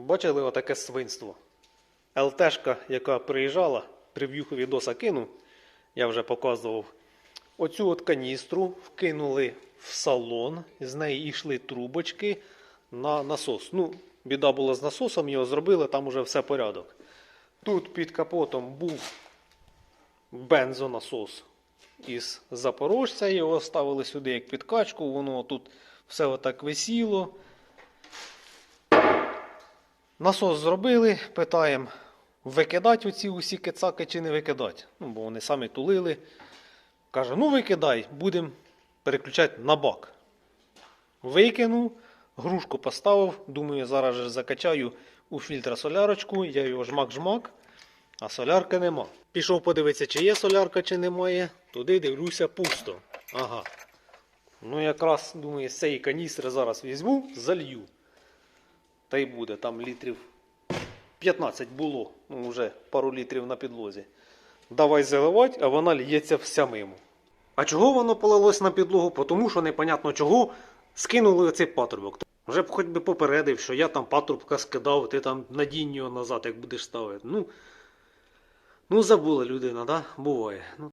Бачили отаке свинство? ЛТшка, яка приїжджала, прев'юху відоса кинув, я вже показував. Оцю от каністру вкинули в салон, з неї йшли трубочки на насос. Ну, біда була з насосом, його зробили, там уже все порядок. Тут під капотом був бензонасос із Запорожця, його ставили сюди як підкачку, воно тут все отак висіло. Насос зробили, питаємо, викидати оці усі кицаки чи не викидати. Ну, бо вони самі тулили. Каже, ну викидай, будемо переключати на бак. Викинув, грушку поставив, думаю, зараз же закачаю у фільтра солярочку, я його жмак-жмак, а солярки нема. Пішов подивитися, чи є солярка, чи немає. Туди дивлюся пусто. Ага. Ну якраз, думаю, з цієї каністри зараз візьму, залью. Та й буде, там літрів 15 було, ну вже пару літрів на підлозі. Давай заливати, а вона лється вся мимо. А чого воно полилось на підлогу? Бо Тому що непонятно чого скинули оцей патрубок. Вже б хоч би попередив, що я там патрубка скидав, ти там надінь його назад, як будеш ставити. Ну, ну забула людина, да? Буває. Ну,